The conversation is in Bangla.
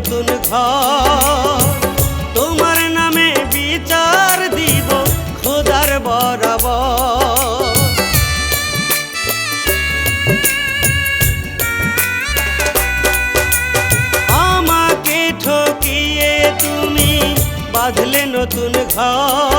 নতুন তোমার নামে বিচার দিব খোদার বরাব আমাকে ঠকিয়ে তুমি বাঁধলে নতুন ঘর।